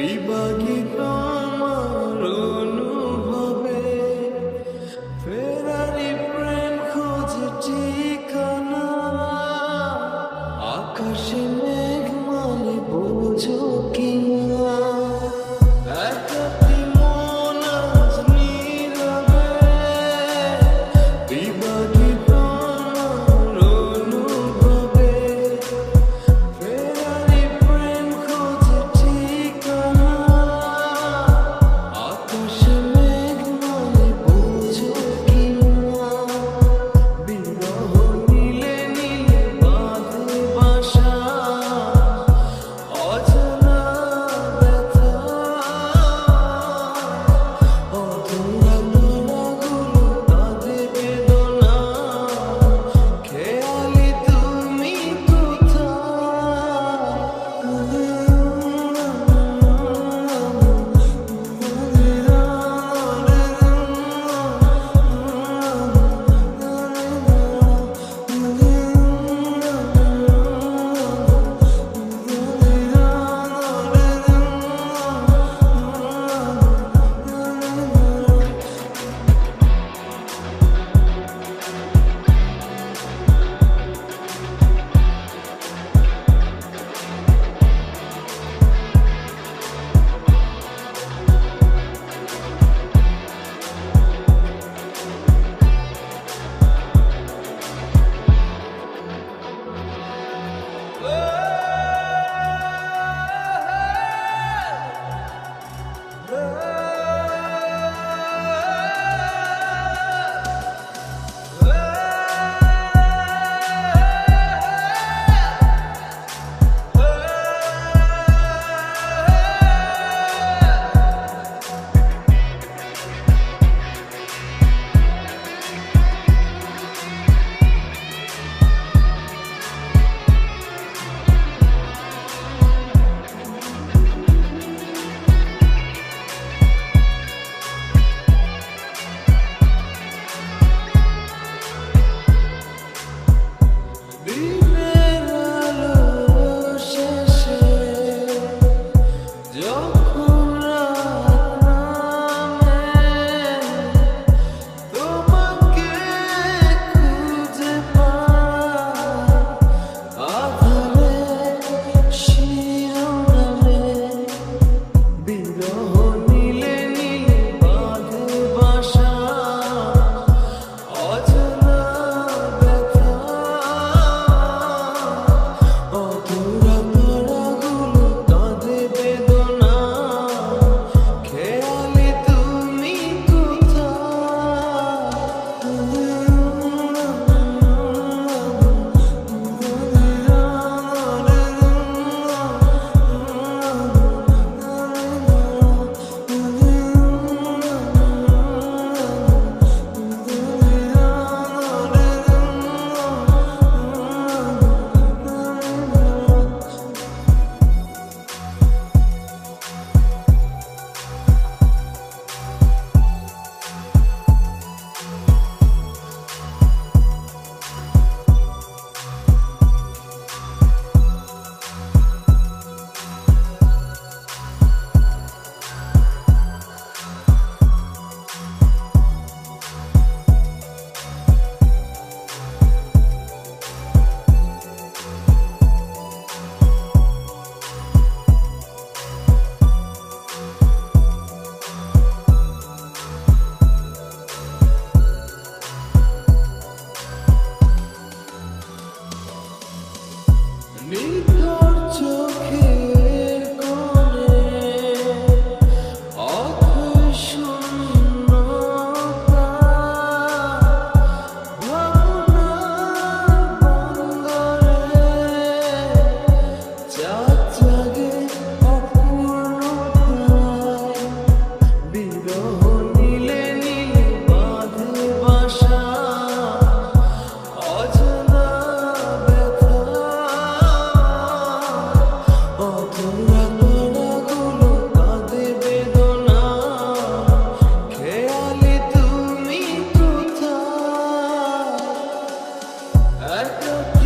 বিভাগিত আমার অনুভবে ফেরারি প্রেম খোঁজ ঠিকানা আকাশে মেঘ মানে বোঝো কিনা। I don't